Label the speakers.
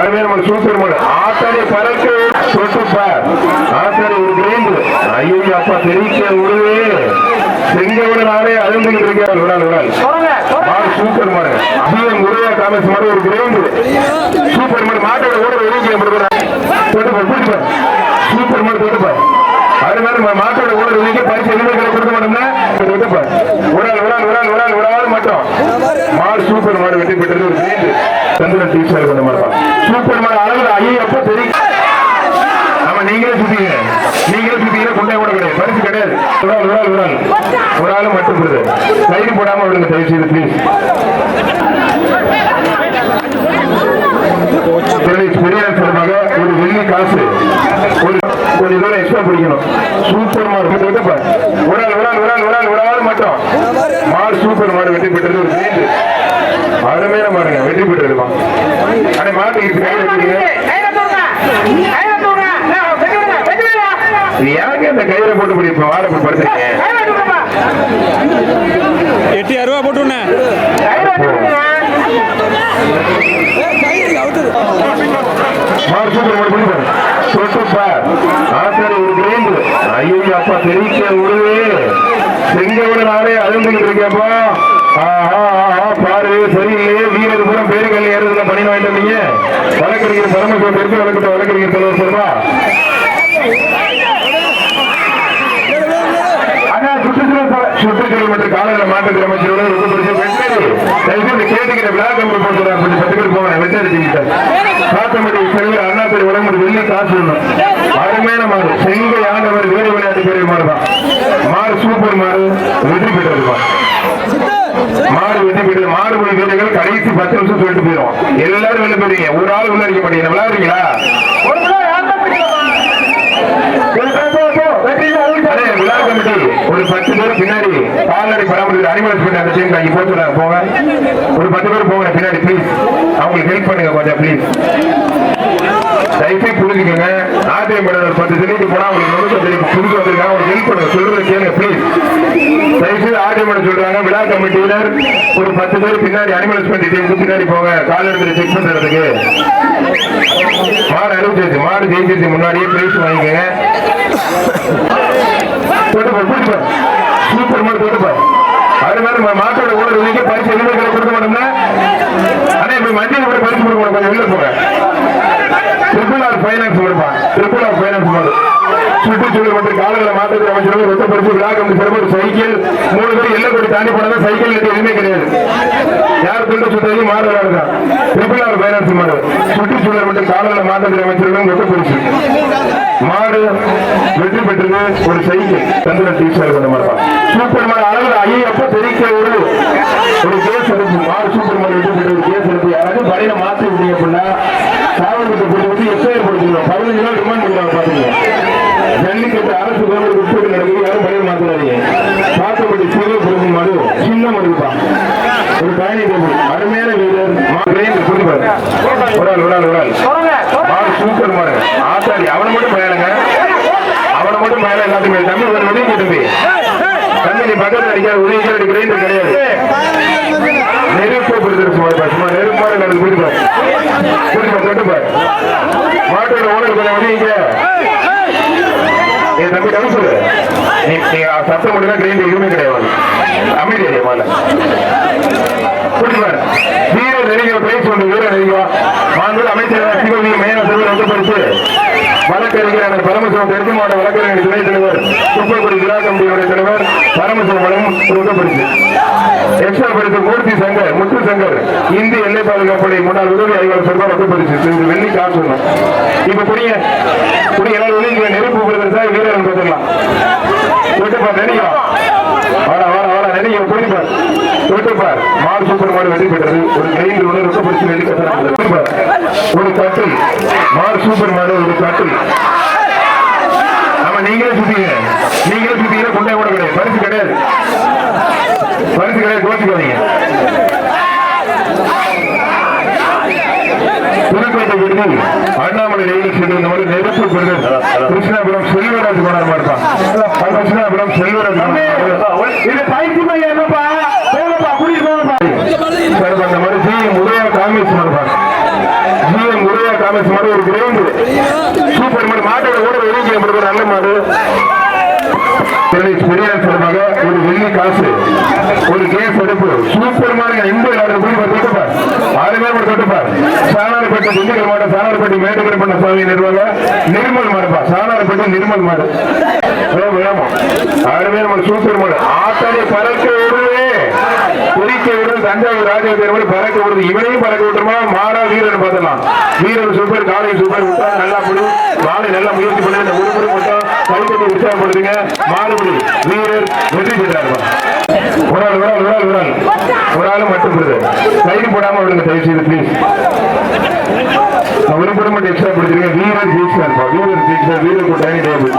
Speaker 1: அதுவே நம்ம சூப்பர் மாடு ஆத்தாடி பறக்கு தொட்டுப்பா ஆத்தாடி ஒரு கிரைண்ட் ஐயோ அப்பா தெரிவிக்க உருவே செங்கோட நாளே அழுந்துகிட்டு இருக்கேன் விடால் விடால் மாடு சூப்பர் மாடு. அதிகம் முறையா காமிச்சு மாடு ஒரு கிரைண்ட் சூப்பர் மாடு மாட்டோட ஓட வெளியே கொடுக்குறேன் தொட்டுப்பா தொட்டுப்பா சூப்பர். மாடு தொட்டுப்பா அது மாதிரி மாட்டோட ஓட வெளியே பரிசு எதுவுமே கொடுக்க மாட்டோம்னா தொட்டுப்பா விடால் விடால் விடால் விடால் விடால் மட்டும். மாடு சூப்பர் மாடு வெற்றி பெற்றது ஒரு கிரைண்ட் சந்திரன் டீச்சர் கொண்ட மாடு சூப்பர் மாடு அளவுல ஐயோ அப்ப தெரியும் ஆமா நீங்களே சுத்தீங்க நீங்களே சுத்தீங்கன்னா கொண்டே கூட கிடையாது. பரிசு கிடையாது. ஒரு ஆள் ஒரு ஆள் ஒரு ஆள். ஒரு ஆள் மட்டும் கொடுது கைது போடாம விடுங்க தயவு செய்து ப்ளீஸ் பெரிய சார்பாக ஒரு வெள்ளி காசு. ஒரு ஒரு இதோட எக்ஸ்ட்ரா பிடிக்கணும். சூப்பர் மாடு ஒரு ஆள் ஒரு ஆள் ஒரு ஆள் ஒரு ஆள் ஒரு ஆள் மட்டும். மாடு சூப்பர் மாடு வெற்றி பெற்றது ஒரு கிரேண்டு அருமையான மாடுங்க வெற்றி பெற்றிருமா இந்த கயிறை போட்டு இப்ப வாழை இப்படி படுத்துறீங்க
Speaker 2: எட்டாயிரம் ரூபா போட்டுண்ணே
Speaker 1: அப்பா தெரிவிக்க உருவே செங்கோட நாளே அழுந்துகிட்டு இருக்கேப்பா ஆஹா பாரு வீரர் பூரா பேருக்கல் ஏறதுல பண்ணி வாங்கிட்டு வந்தீங்க வழக்கறிஞர் பரமசிவம் பெருக்கு வழக்கிட்ட வழக்கறிஞர் தலைவர் சொல்றா ஆனா சுற்றுச்சூழல் சுற்றுச்சூழல் மற்றும் காலநிலை மாற்றத்தில் அமைச்சரோட ரொம்ப வெட்டரி தயவுசெய்து கேட்டுக்கிற விழா கம்பெனி போட்டுறாங்க கொஞ்சம் பத்து பேர் போங்க வெட்டரி அண்ணா உடம்பு வெள்ளி காசு அருமையான செங்கை ஆண்டவர் வீர விளையாட்டு பெரிய மாடு தான் மாடு சூப்பர் மாடு வெற்றி பெற்றது பெற்றது மாடுபடி வீரர்கள் கடைசி பத்து நிமிஷம் சொல்லிட்டு போயிடும் எல்லாரும் வெளில போயிருங்க ஒரு ஆள் உள்ள அடிக்க மாட்டீங்க விளையாடுறீங்களா? விழா கமிட்டி ஒரு பத்து பேர் பின்னாடி கால்நடை பராமரிப்பு அனிமல்ஸ் பண்ணி அந்த டீம் இங்க போட்டு போங்க. ஒரு பத்து பேர் போங்க பின்னாடி ப்ளீஸ் அவங்களுக்கு ஹெல்ப் பண்ணுங்க கொஞ்சம் ப்ளீஸ் தயவுசெய்து புரிஞ்சுக்கோங்க. ஆத்திரம் பண்ண ஒரு பத்து சொல்லிட்டு போனா அவங்களுக்கு நுணுக்கம் தெரியும். புரிஞ்சு வந்திருக்காங்க அவங்களுக்கு ஹெல்ப் பண்ணுங்க. சொல்றதை கேளுங்க ப்ளீஸ் பண்ண சொல்றாங்க. விழா கமிட்டியினர் ஒரு பத்து பேர் பின்னாடி அனிமல்ஸ் பண்ணி டீமுக்கு பின்னாடி போங்க. கால்நடை செக் பண்றதுக்கு. மாடு அனுப்பிச்சிருச்சு மாடு ஜெயிச்சிருச்சு. முன்னாடியே பிரைஸ் வாங்கிக்கோங்க. தொட்டுப்பார் சூப்பர் மாடு தொட்டுப்பார் அது மாதிரி மாட்டோட கூட இன்னைக்கு பரிசு எதுவுமே கொடுக்க மாட்டோம்னா ஆனா இப்ப மஞ்சள் கூட பரிசு கொடுக்க மாட்டோம். கொஞ்சம் வெளில போங்க. ட்ரிபிள் ஆர் ஃபைனான்ஸ் கொடுப்பான். ட்ரிபிள் ஆர் ஃபைனான்ஸ் மாடு. சுற்றுச்சூழல் மற்றும் காலநிலை மாற்றத்தில் அமைச்சர்கள் ரொட்ட பரிசு விழா கம்பெனி சிறப்பு சைக்கிள் மூணு பேர் எல்லாம் கொடி தாண்டி போனதா? சைக்கிள் இருக்கு எதுவுமே கிடையாது. யார் துண்டு சுத்ததி மாடு விளையாடுதான் ட்ரிபிள் ஆர் பைனான்ஸ் மாடு சுற்றுச்சூழல் மற்றும் காலநிலை மாற்றத்தில் அமைச்சர்களும் ரொட்ட பரிசு மாடு வெற்றி பெற்றது ஒரு சைக்கிள். சந்திரன் டீச்சர் கொண்ட மாதிரி சூப்பர் மாடு அளவில் ஐயப்ப தெரிவிக்க ஒரு ஒரு கேஸ் எடுப்பு மாடு சூப்பர் மாடு வெற்றி பெற்ற ஒரு கேஸ் எடுப்பு யாராவது படையில மாற்றி விட்டீங்க அப்படின்னா காவல்துறை மாடு புரிஞ்சு பாருங்க ஒரு ஆள் ஒரு ஆள் ஒரு ஆள். மாடு சூப்பர் மாடு ஆத்தாடி அவனை மட்டும் பயனுங்க அவனை மட்டும் பயணம் எல்லாத்துக்குமே தம்பி ஒரு உதவி தம்பி தம்பி நீ பக்கத்துல அடிக்காத உதவி அடி கிரைண்டர் கிடையாது. நெருப்பு பிடிச்சிரு சும்மா இப்ப. சும்மா நெருப்பு மாதிரி நடந்து பிடிப்பார் பிடிப்பார் தொட்டுப்பார் மாட்டோட ஓனர் கொஞ்சம் உதவிங்க தம்பி தம்பி சொல்லு நீ நீ சத்தம் மட்டும் எதுவுமே கிடையாது அமைதி அடையா மாலை புரியுது நெருங்கிற பிரைஸ் ஒன்று நெருங்கிவா அமைச்சர் சிவகங்கை மேல செல்வர் வந்து பரிசு வழக்கறிஞரான பரமசிவம் தெற்கு மாவட்ட வழக்கறிஞர் துணைத் தலைவர் குப்பக்குடி விழா கமிட்டியுடைய தலைவர் பரமசிவம் வழங்கும் ஒரு எக்ஸ்ட்ரா பரிசு மூர்த்தி சங்கர் முத்து சங்கர் இந்திய எல்லை பாதுகாப்படை முன்னாள் உதவி ஆய்வாளர் சொல்வார் ரொக்க இது வெள்ளி காசு ஒண்ணும். இப்ப புரிய புரிய எல்லாரும் நெருப்பு பிரதர் வீரர்கள் பார்த்துக்கலாம் விட்டுப்பா நினைக்கலாம் வாடா வாடா வாடா நினைக்க புரியுப்பார் விட்டுப்பார் மாடு சூப்பர் மாடு வெற்றி பெற்றது. ஒரு கிரைண்டர் ஒன்று ரொக்க பரிசு ஒரு மாடு சூப்பர் மாடு ஒரு கட்டில் ஆமா நீங்களே சுத்தீங்க. நீங்களே சுத்தீங்கன்னா கொண்டே கூட கிடையாது. பரிசு கிடையாது. பரிசு கிடையாது கோச்சிக்காதீங்க புதுக்கோட்டை விருது அண்ணாமலை ரயில் சென்று இந்த மாதிரி நெருப்பு பெருது கிருஷ்ணாபுரம் செல்வராஜ் கொண்டாட மாட்டான் கிருஷ்ணாபுரம் செல்வராஜ் இது பைத்தியமா என்னப்பா போங்கப்பா குடிச்சு போங்கப்பா சார் அந்த மாதிரி ஜி முறையா காங்கிரஸ் நடப்பாங்க ஜி முறையா காமர்ஸ் மாடு ஒரு கிரவுண்ட். சூப்பர் மாடு. மாட்டோட கூட வெளியே ஒரு நல்ல மாடு. பெரியார் சார்பாக ஒரு வெள்ளி காசு ஒரு கேஸ் எடுப்பு. சூப்பர் மார்க்கெட் இந்த தொட்டுப்பார் ஆறுமே ஒரு தொட்டுப்பார் சாணார்பட்டி திண்டுக்கல் மாவட்டம் சாணார்பட்டி பண்ண சுவாமி நிர்வாக நிர்மல் மாடுப்பா. சாணார்பட்டி நிர்மல் மாடு. வேமா ஆறுமே நம்ம சூப்பர் மாடு. ஆத்தாடி பறக்க விடுவே குறிக்க விடுறது தஞ்சாவூர் ராஜாவுக்கு மாதிரி பறக்க விடுது இவனையும் பறக்க விட்டுருமா? மாறா சூப்பர் காலை சூப்பர் நல்லா புடி காலை நல்லா முயற்சி பண்ணி. இந்த உருப்படி மட்டும் கைத்தட்டி உற்சாகப்படுத்துங்க. மாறுபடி வீரர் வெற்றி ஒரு ஆள் ஒரு ஆள் ஒரு ஆள் ஒரு ஆள். மட்டும் பெறுது கைது போடாம விடுங்க தயவு செய்து ப்ளீஸ் ஒரு மட்டும் எக்ஸ்ட்ரா கொடுத்துருங்க. வீரர் ஜெயிச்சாருப்பா. வீரர் ஜெயிச்சார் வீரர் கூட்டாணி டேபிள்